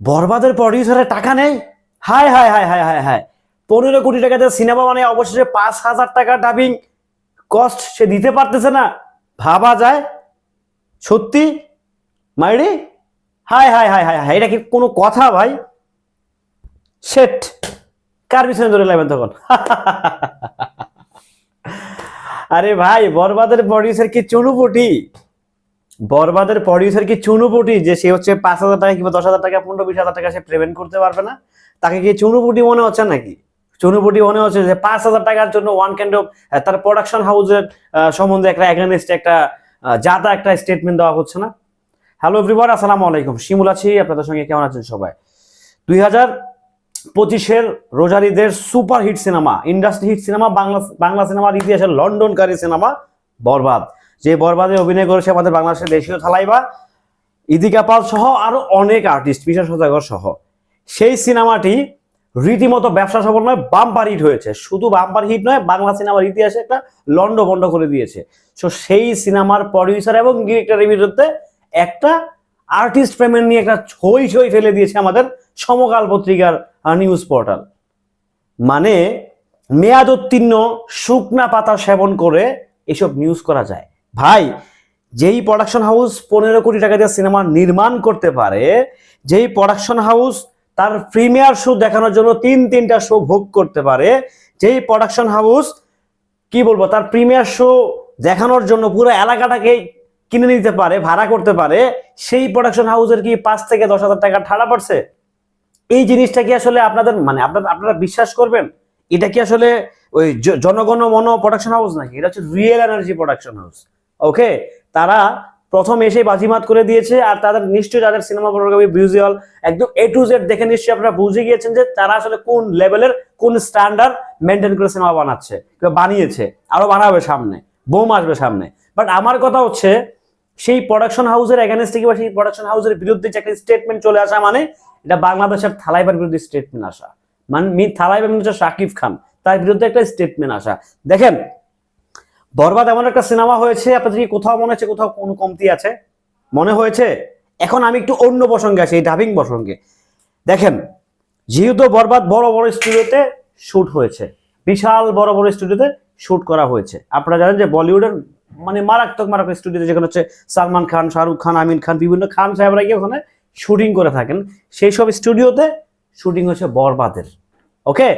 বরবাদের প্রডিউসারের টাকা নেই? হায় হায় হায় হায় হায় হায়। পনেরো কোটি টাকাতে সিনেমা মানে অবশেষে পাঁচ হাজার টাকা ডাবিং কস্ট সে দিতে পারতেছে না। ভাবা যায়? সত্যি? মাইরি? হায় হায় হায় হায় হায়, এটা কি কোনো কথা ভাই? সেট কার পিছনে ধরে লাগবেন তখন? আরে ভাই, বরবাদের প্রডিউসার কি চুনুপুটি বরবাদের প্রডিউসার কি চুনুপুটি, যে সে হচ্ছে পাঁচ হাজার টাকা কিংবা দশ হাজার টাকা, পনেরো বিশ হাজার টাকা সে পেমেন্ট করতে পারবে না? তাকে কি চুনুপুটি মনে হচ্ছে নাকি? চুনুপুটি মনে হচ্ছে যে পাঁচ হাজার টাকার জন্য ওয়ান কাইন্ড অফ তার প্রোডাকশন হাউসের সম্বন্ধে একটা এগেনস্ট একটা যাতা একটা স্টেটমেন্ট দেওয়া হচ্ছে না। হ্যালো এভরিওয়ান আসসালামু আলাইকুম। শিমুল আছি, আপনাদের সঙ্গে কেমন আছেন সবাই? দুই হাজার পঁচিশের রোজারিদের super hit cinema industry hit cinema Bangla Bangla সিনেমার ইতিহাসের লন্ডনকারী সিনেমা বরবাদ। যে বরবাদে অভিনয় করেছে আমাদের বাংলাদেশের দেশীয় থালাইবা ইদিকা পাল সহ আরও অনেক আর্টিস্ট বিশেষ সদাগর সহ। সেই সিনেমাটি রীতিমতো ব্যবসা সফল নয়, বাম্পার হিট হয়েছে। শুধু বাম্পার হিট নয়, বাংলা সিনেমার ইতিহাসে একটা লন্ড বন্ড করে দিয়েছে। সো সেই সিনেমার প্রডিউসার এবং ডিরেক্টরের বিরুদ্ধে একটা আর্টিস্ট পেমেন্ট নিয়ে একটা ছই ছই ফেলে দিয়েছে আমাদের সমকাল পত্রিকার নিউজ পোর্টাল মানে মেয়াদ উত্তীর্ণ, শুকনা পাতা সেবন করে এসব নিউজ করা যায়। ভাই, যেই প্রোডাকশন হাউস পনেরো কোটি টাকা দিয়ে সিনেমা নির্মাণ করতে পারে, যেই প্রোডাকশন হাউস তার প্রিমিয়ার শো দেখানোর জন্য তিন, তিনটা শো ভোগ করতে পারে, যেই প্রোডাকশন হাউস কি বলব, তার প্রিমিয়ার শো দেখানোর জন্য পুরো এলাকাটাকে কিনে নিতে পারে, ভাড়া করতে পারে, সেই প্রোডাকশন হাউসের কি পাঁচ থেকে দশ হাজার টাকা ঠাড়া পড়ছে? এই জিনিসটা কি আসলে আপনাদের মানে আপনারা আপনারা বিশ্বাস করবেন? এটা কি আসলে ওই জনগণ মন প্রোডাকশন হাউস নাকি? এটা হচ্ছে real energy production house okay তারা প্রথম এসে বাজিমাত করে দিয়েছে আর তাদের নিশ্চয়ই তাদের সিনেমা ফটোগ্রাফি ভিজুয়াল একদম এ টু জেড দেখে নিশ্চয়ই আপনারা বুঝে গিয়েছেন যে তারা আসলে কোন লেভেলের কোন স্ট্যান্ডার্ড মেনটেন করে সিনেমা বানাচ্ছে বানিয়েছে। আরও বানাবে সামনে, বোম আসবে সামনে। বাট আমার কথা হচ্ছে, সেই প্রোডাকশন হাউসের এগেনস্টে কিংবা সেই প্রোডাকশন হাউসের বিরুদ্ধে যে একটা স্টেটমেন্ট চলে আসা মানে এটা বাংলাদেশের থালাইবার বিরুদ্ধে স্টেটমেন্ট আসা। মানে থালাইবার হচ্ছে শাকিব খান, তার বিরুদ্ধে একটা স্টেটমেন্ট আসা। দেখেন বরবাদ এমন একটা সিনেমা হয়েছে আপনাদের কি কোথাও মনে হচ্ছে, কোথাও কোনো কমতি আছে? মনে হয়েছে? এখন আমি একটু অন্য প্রসঙ্গে আছি এই ডাবিং প্রসঙ্গে। দেখেন, যেহেতু বরবাদ বড় বড় স্টুডিওতে শুট হয়েছে, বিশাল বড় বড় স্টুডিওতে শুট করা হয়েছে। আপনারা জানেন যে বলিউডের মানে মারাত্মক মারাত্মক স্টুডিওতে, যেখানে হচ্ছে সালমান খান, শাহরুখ খান আমিন খান, বিভিন্ন খান সাহেবরা গিয়ে ওখানে শুটিং করে থাকেন, সেই সব স্টুডিওতে শুটিং হচ্ছে বরবাদের। ওকে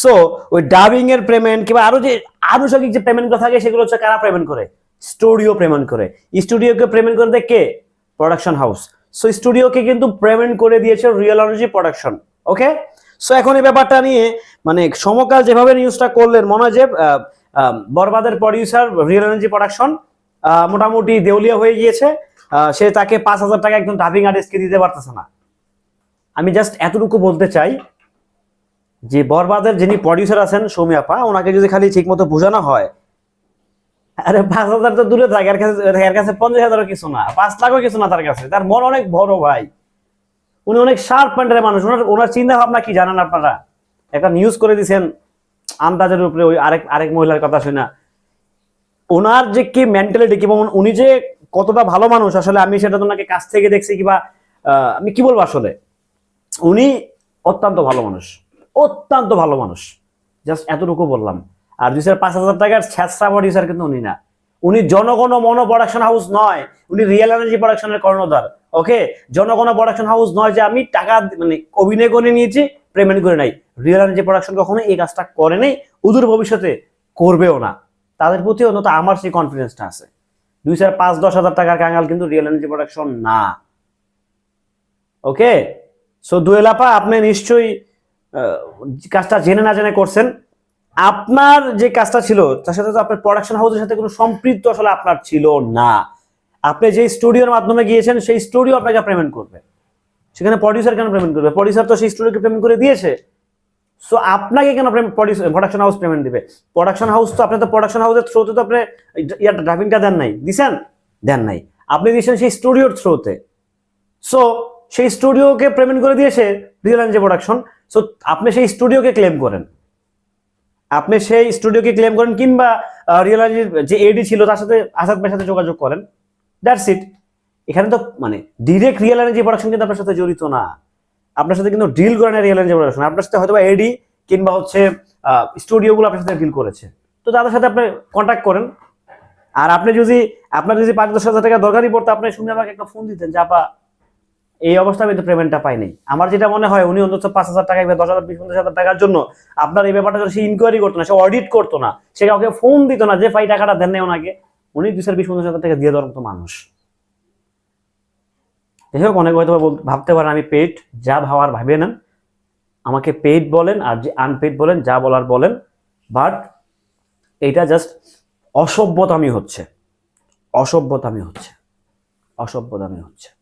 সো ওই ডাবিং এর পেমেন্ট কিংবা আরও যে আনুষঙ্গিক যে পেমেন্টগুলো থাকে, সেগুলো হচ্ছে কারা পেমেন্ট করে? স্টুডিও পেমেন্ট করে। স্টুডিওকে পেমেন্ট করে দেয় কে? প্রোডাকশন হাউস সো স্টুডিওকে কিন্তু পেমেন্ট করে দিয়েছে real energy production okay so এখন এই ব্যাপারটা নিয়ে মানে সমকাল যেভাবে নিউজটা করলেন, মনে হয় যে বরবাদের প্রডিউসার রিয়েল এনার্জি প্রোডাকশন মোটামুটি দেউলিয়া হয়ে গিয়েছে। সে তাকে পাঁচ হাজার টাকা একজন ডাবিং আর্টিস্টকে দিতে পারতেছে না। আমি জাস্ট এতটুকু বলতে চাই যে বরবাদের যিনি প্রডিউসার আছেন সৌমি আপা, ওনাকে যদি খালি ঠিক মতো বোঝানো হয়, আরে পাঁচ হাজার তো দূরে থাকে, এর কাছে পঞ্চাশ হাজারও কিছু না, পাঁচ লাখও কিছু না তার কাছে। তার মন অনেক বড় ভাই। উনি অনেক শার্প প্যান্টের মানুষ। ওনার ওনার চিন্তা ভাবনা কি জানেন আপনারা? একটা নিউজ করে দিছেন, আন্দাজের উপরে ওই আরেক আরেক মহিলার কথা শুনা। ওনার যে কি মেন্টালিটি কিংবা উনি- যে কতটা ভালো মানুষ, আসলে আমি সেটা তো ওনাকে কাছ থেকে দেখছি কিংবা আমি কি বলব আসলে? উনি অত্যন্ত ভালো মানুষ। অত্যন্ত ভালো মানুষ। জাস্ট এতটুকু বললাম। আর দুই পাঁচ হাজার টাকার ছ্যাঁচড়া কিন্তু উনি না। উনি জনগণ মনো প্রোডাকশন হাউস নয়। উনি রিয়েল এনার্জি প্রোডাকশনের কর্ণধার ওকে জনগণ প্রোডাকশন হাউস নয় যে আমি টাকা মানে অভিনয় করে নিয়েছি পেমেন্ট করে নাই। রিয়েল এনার্জি প্রোডাকশন কখনো এই কাজটা করে নেই, উদূর ভবিষ্যতে করবেও না। তাদের প্রতি অন্তত আমার সেই কনফিডেন্সটা আছে। দুই হাজার পাঁচ দশ হাজার টাকার কাঙাল কিন্তু রিয়েল এনার্জি প্রোডাকশন না। ওকে সো দুয়েলাপা, আপনি নিশ্চয়ই কাজটা জেনে না জেনে করছেন। আপনার যে কাজটা ছিল, তার সাথে তো আপনার প্রোডাকশন হাউসের সাথে কোনো সম্পৃক্ত আসলে আপনার ছিল না। আপনি যে স্টুডিওর মাধ্যমে গিয়েছেন, সেই স্টুডিও আপনাকে পেমেন্ট করবে। সেখানে প্রডিউসার কেন পেমেন্ট করবে? প্রডিউসার তো সেই স্টুডিওকে পেমেন্ট করে দিয়েছে। সো আপনাকে কেন প্রোডাকশন হাউস পেমেন্ট দিবে? প্রোডাকশন হাউস তো আপনি তো প্রোডাকশন হাউসের থ্রোতে তো আপনি ইয়ার ড্রাইভিংটা দেন নাই, দিছেন? দেন নাই। আপনি দিয়েছেন সেই স্টুডিওর থ্রোতে সো সেই স্টুডিওকে পেমেন্ট করে দিয়েছে এনার্জি প্রোডাকশন সো আপনি সেই স্টুডিওকে ক্লেম করেন। আপনি সেই স্টুডিওকে ক্লেম করেন কিংবা রিয়েল এনার্জির যে এডি ছিল তার সাথে আসাদ ভাইয়ের সাথে যোগাযোগ করেন। দ্যাটস ইট এখানে তো মানে ডিরেক্ট রিয়েল এনার্জি প্রোডাকশন কিন্তু আপনার সাথে জড়িত না। আপনার সাথে কিন্তু ডিল করে না রিয়েল প্রোডাকশন আপনার সাথে হয়তো এডি কিংবা হচ্ছে স্টুডিওগুলো আপনার সাথে ডিল করেছে। তো তাদের সাথে আপনি কন্ট্যাক্ট করেন। আর আপনি যদি, আপনার যদি পাঁচ দশ হাজার টাকা দরকারই পড়তো, আপনি শুনে আমাকে একটা ফোন দিতেন যে, আপা এই অবস্থায় আমি তো পেমেন্টটা পাইনি। আমার যেটা মনে হয়, উনি অন্তত পাঁচ হাজার টাকা দশ হাজার, বিশ পঞ্চাশ হাজার টাকার জন্য আপনার এই ব্যাপারটা সে ইনকোয়ারি করতো না, সে অডিট করতো না, সে কাউকে ফোন দিত না যে, ভাই, টাকাটা দেন নাই ওনাকে। উনি দুই চার, বিশ পঞ্চাশ হাজার টাকা দিয়ে দেওয়ার মতো মানুষ। যাই হোক, অনেক হয়তো ভাবতে পারেন, আমি পেড যা ভাবার ভাবে নেন। আমাকে পেড বলেন আর যে আনপেড বলেন, যা বলার বলেন। বাট এটা জাস্ট অসভ্যতামি হচ্ছে। অসভ্যতামি হচ্ছে। অসভ্যতামি হচ্ছে।